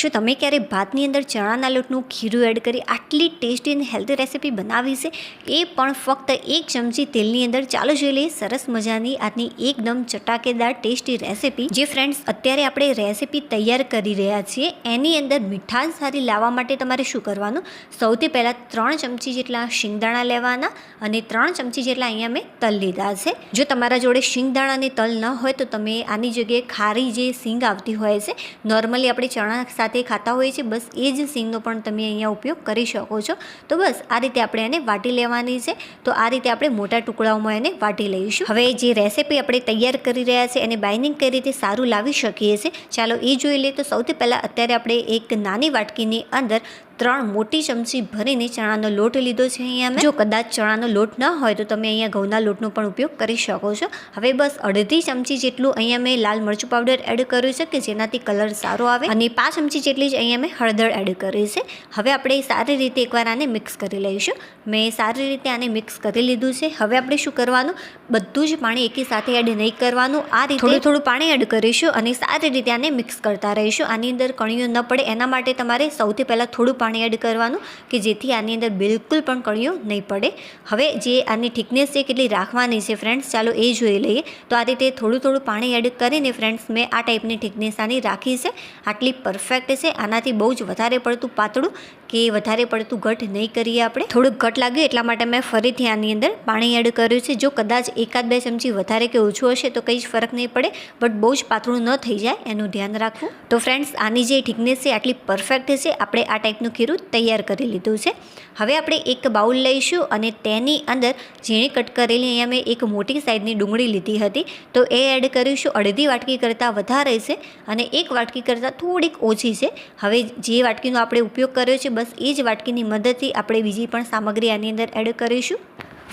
શું તમે ક્યારે ભાતની અંદર ચણાના લોટનું ખીરું એડ કરી આટલી ટેસ્ટી અને હેલ્ધી રેસીપી બનાવી છે, એ પણ ફક્ત એક ચમચી તેલની અંદર. ચાલો જોઈ લઈએ સરસ મજાની આજની એકદમ ચટાકેદાર ટેસ્ટી રેસીપી. જે ફ્રેન્ડ્સ અત્યારે આપણે રેસીપી તૈયાર કરી રહ્યા છીએ. એની અંદર મીઠાશ સારી લાવવા માટે તમારે શું કરવાનું? સૌથી પહેલાં ત્રણ ચમચી જેટલા શિંગદાણા લેવાના અને ત્રણ ચમચી જેટલા અહીંયા મેં તલ લીધા છે. જો તમારા જોડે શિંગદાણા અને તલ ન હોય તો તમે આની જગ્યાએ ખારી જે સિંગ આવતી હોય છે નોર્મલી આપણે ચણા સાથે ખાતા હોઈએ છીએ, બસ એ જ સિંગનો પણ તમે અહીંયા ઉપયોગ કરી શકો છો. તો બસ આ રીતે આપણે એને વાટી લેવાની છે. તો આ રીતે આપણે મોટા ટુકડાઓમાં એને વાટી લઈશું. હવે જે રેસીપી આપણે તૈયાર કરી રહ્યા છે, એને બાઇનિંગ કઈ રીતે સારું લાવી શકીએ છીએ, ચાલો એ જોઈ લઈએ. તો સૌથી પહેલાં અત્યારે આપણે એક નાની વાટકીની અંદર ત્રણ મોટી ચમચી ભરીને ચણાનો લોટ લીધો છે અહીંયા મેં. જો કદાચ ચણાનો લોટ ન હોય તો તમે અહીંયા ઘઉંના લોટનો પણ ઉપયોગ કરી શકો છો. હવે બસ અડધી ચમચી જેટલું અહીંયા મેં લાલ મરચું પાવડર એડ કર્યું છે કે જેનાથી કલર સારો આવે અને પાંચ ચમચી જેટલી જ અહીંયા મેં હળદર એડ કરી છે. હવે આપણે સારી રીતે એકવાર આને મિક્સ કરી લઈશું. મેં સારી રીતે આને મિક્સ કરી લીધું છે. હવે આપણે શું કરવાનું? બધું જ પાણી એકી સાથે એડ નહીં કરવાનું. આ રીતે થોડું થોડું પાણી એડ કરીશું અને સારી રીતે આને મિક્સ કરતા રહીશું. આની અંદર કણીઓ ન પડે. એના માટે તમારે સૌથી પહેલાં થોડું પાણી એડ કરવાનું કે જેથી આની અંદર બિલકુલ પણ કળીઓ નહીં પડે. હવે જે આની થિકનેસ છે કેટલી રાખવાની છે ફ્રેન્ડ્સ ચાલો એ જોઈ લઈએ. તો આ રીતે થોડું થોડું પાણી એડ કરીને ફ્રેન્ડ્સ મેં આ ટાઈપની થિકનેસ આની રાખી છે. આટલી પરફેક્ટ છે, આનાથી બહુ જ વધારે પડતું પાતળું કે વધારે પડતું ઘટ નહીં કરીએ આપણે. થોડુંક ઘટ લાગ્યું એટલા માટે મેં ફરીથી આની અંદર પાણી એડ કર્યું છે. જો કદાચ એકાદ બે ચમચી વધારે કે ઓછું હશે તો કંઈ જ ફરક નહીં પડે, બટ બહુ જ પાતળું ન થઈ જાય એનું ધ્યાન રાખવું. તો ફ્રેન્ડ્સ, આની જે ઠીકનેસ છે આટલી પરફેક્ટ છે, આપણે આ ટાઈપનું ખીરું તૈયાર કરી લીધું છે. હવે આપણે એક બાઉલ લઈશું અને તેની અંદર ઝીણી કટ કરેલી અહીંયા મેં એક મોટી સાઇઝની ડુંગળી લીધી હતી. તો એ એડ કરીશું અડધી વાટકી કરતાં વધારે છે અને એક વાટકી કરતાં થોડીક ઓછી છે. હવે જે વાટકીનો આપણે ઉપયોગ કર્યો છે બસ એ જ વાટકીની મદદથી આપણે બીજી પણ સામગ્રી આની અંદર એડ કરીશું.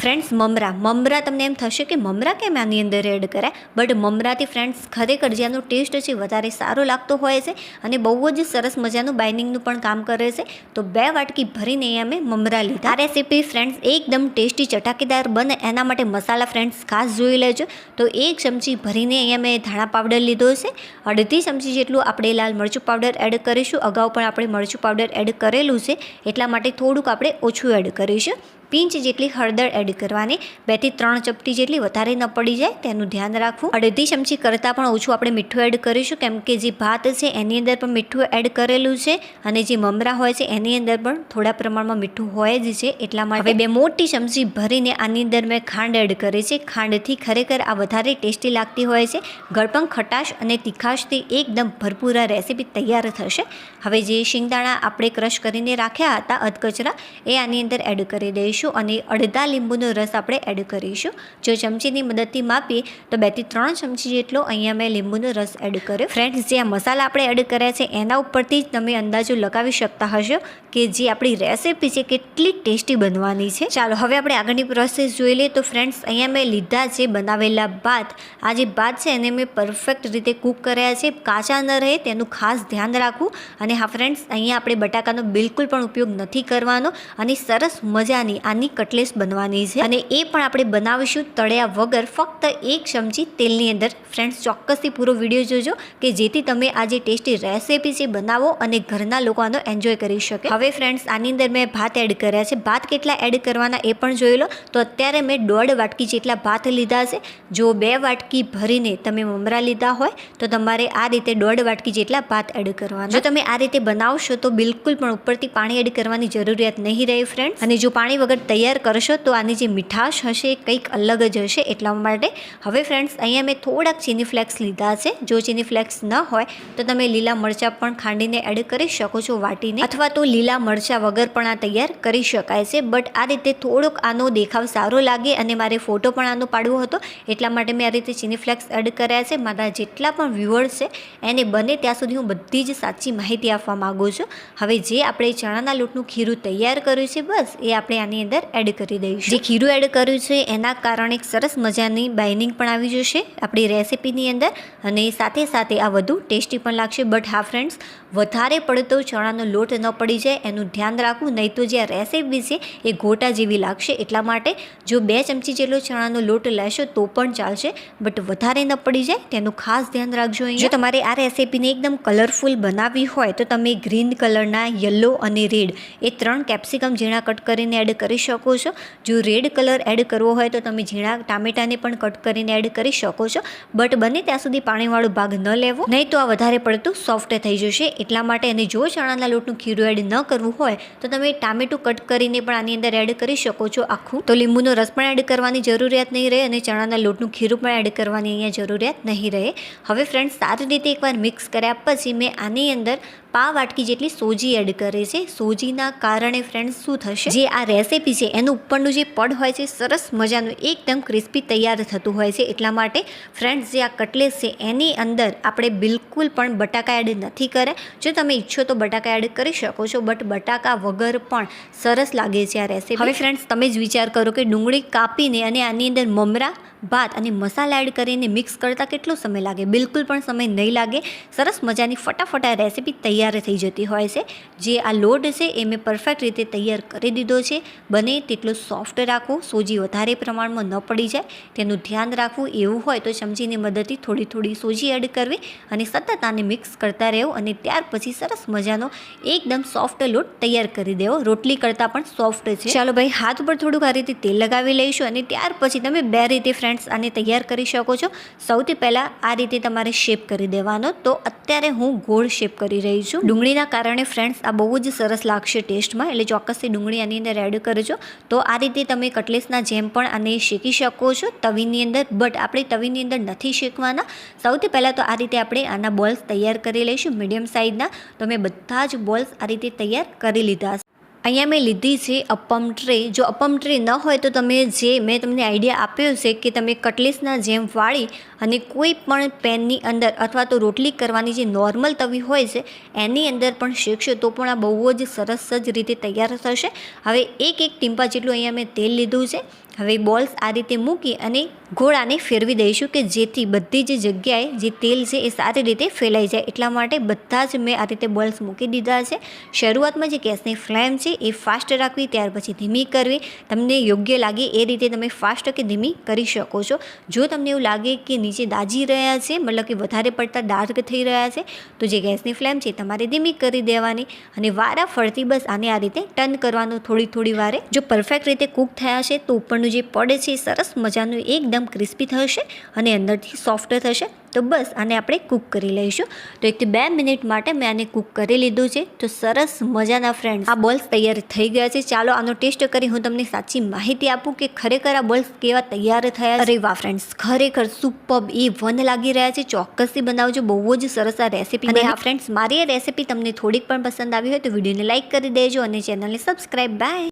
ફ્રેન્ડ્સ મમરા. મમરા તમને એમ થશે કે મમરા કેમ આની અંદર એડ કરાય બટ મમરાથી ફ્રેન્ડ્સ ખરેખર જે આનો ટેસ્ટ છે, વધારે સારો લાગતો હોય છે અને બહુ જ સરસ મજાનું બાઇનિંગનું પણ કામ કરે છે, તો બે વાટકી ભરીને અહીંયા મેં મમરા લીધા. આ રેસીપી ફ્રેન્ડ્સ એકદમ ટેસ્ટી ચટાકેદાર બને. એના માટે મસાલા ફ્રેન્ડ્સ ખાસ જોઈ લેજો. તો એક ચમચી ભરીને અહીંયા મેં ધાણા પાવડર લીધો છે. અડધી ચમચી જેટલું આપણે લાલ મરચું પાવડર એડ કરીશું. અગાઉ પણ આપણે મરચું પાવડર એડ કરેલું છે. એટલા માટે થોડુંક આપણે ઓછું એડ કરીશું. પિંચ જેટલી હળદર એડ કરવાની બેથી ત્રણ ચપટી જેટલી વધારે ન પડી જાય, તેનું ધ્યાન રાખવું. અડધી ચમચી કરતાં પણ ઓછું આપણે મીઠું એડ કરીશું, કેમ કે જે ભાત છે એની અંદર પણ મીઠું એડ કરેલું છે અને જે મમરા હોય છે એની અંદર પણ થોડા પ્રમાણમાં મીઠું હોય જ છે, એટલા માટે બે મોટી ચમચી ભરીને આની અંદર મેં ખાંડ એડ કરી છે. ખાંડથી ખરેખર આ વધારે ટેસ્ટી લાગતી હોય છે. ગળપણ ખટાશ અને તીખાશથી એકદમ ભરપૂર રેસીપી તૈયાર થશે. હવે જે શિંગદાણા આપણે ક્રશ કરીને રાખ્યા હતા અધકચરા, એ આની અંદર એડ કરી દઈશું. કરીશું અને અડધા લીંબુનો રસ આપણે એડ કરીશું. જો ચમચીની મદદથી માપીએ, તો બેથી ત્રણ ચમચી જેટલો અહીંયા મેં લીંબુનો રસ એડ કર્યો. ફ્રેન્ડ્સ જે આ મસાલા આપણે એડ કર્યા છે, એના ઉપરથી જ તમે અંદાજો લગાવી શકતા હશો કે જે આપણી રેસીપી છે, કેટલી ટેસ્ટી બનવાની છે. ચાલો, હવે આપણે આગળની પ્રોસેસ જોઈ લઈએ. તો ફ્રેન્ડ્સ અહીંયા મેં લીધા છે બનાવેલા ભાત. આ જે ભાત છે, એને મેં પરફેક્ટ રીતે કૂક કર્યા છે. કાચા ન રહે, તેનું ખાસ ધ્યાન રાખવું. અને હા ફ્રેન્ડ્સ અહીંયા આપણે બટાકાનો બિલકુલ પણ ઉપયોગ નથી કરવાનો. અને સરસ મજાની આની કટલેસ બનવાની છે અને એ પણ આપણે બનાવીશું તળ્યા વગર. ફક્ત એક ચમચી તેલની અંદર. ફ્રેન્ડ્સ ચોક્કસથી પૂરો વીડિયો જોજો કે જેથી તમે આ જે ટેસ્ટી રેસીપી છે બનાવો અને ઘરના લોકો આનો એન્જોય કરી શકે. હવે ફ્રેન્ડ્સ આની અંદર મેં ભાત એડ કર્યા છે. ભાત કેટલા એડ કરવાના એ પણ જોઈ લો. તો અત્યારે મેં દોઢ વાટકી જેટલા ભાત લીધા છે. જો બે વાટકી ભરીને તમે મમરા લીધા હોય, તો તમારે આ રીતે દોઢ વાટકી જેટલા ભાત એડ કરવાના. જો તમે આ રીતે બનાવશો, તો બિલકુલ પણ ઉપરથી પાણી એડ કરવાની જરૂરિયાત નહીં રહે ફ્રેન્ડ અને જો પાણી વગર તૈયાર કરશો તો આની જે મીઠાશ હશે કંઈક અલગ જ હશે એટલા માટે હવે ફ્રેન્ડ્સ અહીંયા મેં થોડાક ચીની ફ્લેક્સ લીધા છે. જો ચીની ફ્લેક્સ ન હોય તો તમે લીલા મરચાં પણ ખાંડીને એડ કરી શકો છો વાટીને. અથવા તો લીલા મરચાં વગર પણ આ તૈયાર કરી શકાય છે. બટ આ રીતે થોડોક આનો દેખાવ સારો લાગે અને મારે ફોટો પણ આનો પાડવો હતો. એટલા માટે મેં આ રીતે ચીની ફ્લેક્સ એડ કર્યા છે. મારા જેટલા પણ વ્યુઅર્સ છે, એને બને ત્યાં સુધી હું બધી જ સાચી માહિતી આપવા માગું છું. હવે જે આપણે ચણાના લોટનું ખીરું તૈયાર કર્યું છે, બસ એ આપણે આની અંદર એડ કરી દઈશું. જે ખીરું એડ કર્યું છે એના કારણે એક સરસ મજાની બાઇનિંગ પણ આવી જશે આપણી રેસીપીની અંદર. અને સાથે સાથે આ વધુ ટેસ્ટી પણ લાગશે. બટ હા ફ્રેન્ડ્સ વધારે પડતો ચણાનો લોટ ન પડી જાય. એનું ધ્યાન રાખવું. નહીં તો જે આ રેસીપી છે એ ગોટા જેવી લાગશે. એટલા માટે જો બે ચમચી જેટલો ચણાનો લોટ લેશો તો પણ ચાલશે. બટ વધારે ન પડી જાય તેનું ખાસ ધ્યાન રાખજો જો તમારે આ રેસીપીને એકદમ કલરફુલ બનાવવી હોય તો તમે ગ્રીન કલરના યલો અને રેડ એ ત્રણ કેપ્સિકમ ઝીણા કટ કરીને એડ કરી શકો છો. જો રેડ કલર એડ કરવો હોય તો તમે ઝીણા ટામેટાને પણ કટ કરીને એડ કરી શકો છો. બટ બને ત્યાં સુધી પાણીવાળો ભાગ ન લેવો. નહીં તો આ વધારે પડતું સોફ્ટ થઈ જશે. એટલા માટે અને જો ચણાના લોટનું ખીરું એડ ન કરવું હોય, તો તમે ટામેટું કટ કરીને પણ આની અંદર એડ કરી શકો છો આખું. તો લીંબુનો રસ પણ એડ કરવાની જરૂરિયાત નહીં રહે અને ચણાના લોટનું ખીરું પણ એડ કરવાની અહીંયા જરૂરિયાત નહીં રહે. હવે ફ્રેન્ડ્સ સારી રીતે એકવાર મિક્સ કર્યા પછી મેં આની અંદર પા વાટકી જેટલી સોજી એડ કરે છે, સોજીના કારણે ફ્રેન્ડ્સ શું થશે? જે આ રેસીપી છે, એનું ઉપરનું જે પડ હોય છે, સરસ મજાનું, એકદમ ક્રિસ્પી તૈયાર થતું હોય છે. એટલા માટે ફ્રેન્ડ્સ જે આ કટલેસ છે, એની અંદર આપણે બિલકુલ પણ બટાકા એડ નથી કર્યા જો તમે ઈચ્છો તો બટાકા એડ કરી શકો છો બટ બટાકા વગર પણ સરસ લાગે છે આ રેસીપી હવે ફ્રેન્ડ્સ તમે જ વિચાર કરો કે ડુંગળી કાપીને અને આની અંદર મમરા, ભાત અને મસાલા એડ કરીને મિક્સ કરતાં કેટલો સમય લાગે? બિલકુલ પણ સમય નહીં લાગે. સરસ મજાની ફટાફટ આ રેસીપી તૈયાર થઈ જતી હોય છે. જે આ લોટ છે એ મેં પરફેક્ટ રીતે તૈયાર કરી દીધો છે. બને તેટલો સોફ્ટ રાખવું સોજી વધારે પ્રમાણમાં ન પડી જાય. તેનું ધ્યાન રાખવું એવું હોય તો ચમચીની મદદથી થોડી થોડી સોજી એડ કરવી અને સતત આને મિક્સ કરતા રહેવું અને ત્યાર પછી સરસ મજાનો એકદમ સોફ્ટ લોટ તૈયાર કરી દેવો. રોટલી કરતાં પણ સોફ્ટ છે. ચાલો ભાઈ, હાથ પર થોડુંક આ રીતે તેલ લગાવી લઈશું અને ત્યાર પછી તમે બે રીતે ફ્રેન્ડ્સ આને તૈયાર કરી શકો છો. સૌથી પહેલાં આ રીતે તમારે શેપ કરી દેવાનો. તો અત્યારે હું ગોળ શેપ કરી રહી છું. ડુંગળીના કારણે ફ્રેન્ડ્સ આ બહુ જ સરસ લાગશે ટેસ્ટમાં. એટલે ચોક્કસથી ડુંગળી આની અંદર એડ કરજો. તો આ રીતે તમે કટલેસના જેમ પણ આને શેકી શકો છો તવીની અંદર. બટ આપણે તવીની અંદર નથી શેકવાના. સૌથી પહેલાં તો આ રીતે આપણે આના બોલ્સ તૈયાર કરી લઈશું મીડિયમ સાઇઝના તો મેં બધા જ બોલ્સ આ રીતે તૈયાર કરી લીધા છે અહીંયા મેં લીધી છે અપમ ટ્રે. જો અપમ ટ્રે ન હોય તો તમે જે મેં તમને આઈડિયા આપ્યો છે કે તમે કટલેસના જેમ વાળી અને કોઈ પણ પેનની અંદર અથવા તો રોટલી કરવાની જે નોર્મલ તવી હોય છે, એની અંદર પણ શેકશો તો પણ આ બહુ જ સરસ જ રીતે તૈયાર થશે. હવે એક એક ટીમ્પા જેટલું અહીંયા મેં તેલ લીધું છે. હવે બોલ્સ આ રીતે મૂકી અને ઘોડાને ફેરવી દઈશું કે જેથી બધી જ જગ્યાએ જે તેલ છે એ સારી રીતે ફેલાઈ જાય. એટલા માટે બધા જ મેં આ રીતે બોલ્સ મૂકી દીધા છે. શરૂઆતમાં જે ગેસની ફ્લેમ છે એ ફાસ્ટ રાખવી, ત્યાર પછી ધીમી કરવી. તમને યોગ્ય લાગે એ રીતે તમે ફાસ્ટ કે ધીમી કરી શકો છો. જો તમને એવું લાગે કે નીચે દાજી રહ્યા છે, મતલબ કે વધારે પડતા ડાર્ક થઈ રહ્યા છે, તો જે ગેસની ફ્લેમ છે તમારે ધીમી કરી દેવાની અને વારા ફરતી બસ આને આ રીતે ટર્ન કરવાનું થોડી થોડી વારે. જો પરફેક્ટ રીતે કૂક થયા છે, તો ઉપરનું જે પડે છે સરસ મજાનું એકદમ ક્રિસ્પી થશે અને અંદરથી સોફ્ટ થશે. તો બસ આને આપણે કૂક કરી લઈશું. તો એકથી બે મિનિટ માટે મેં આને કૂક કરી લીધું છે. તો સરસ મજાના ફ્રેન્ડ આ બોલ્સ તૈયાર થઈ ગયા છે. ચાલો આનો ટેસ્ટ કરી હું તમને સાચી માહિતી આપું કે ખરેખર આ બોલ્સ કેવા તૈયાર થયા અરે વાહ ફ્રેન્ડ્સ ખરેખર સુપબ એ વન લાગી રહ્યા છે. ચોક્કસથી બનાવજો. બહુ જ સરસ આ રેસીપી અને હા ફ્રેન્ડ્સ મારી આ રેસીપી તમને થોડીક પણ પસંદ આવી હોય તો વિડીયોને લાઇક કરી દેજો અને ચેનલને સબસ્ક્રાઈબ બાય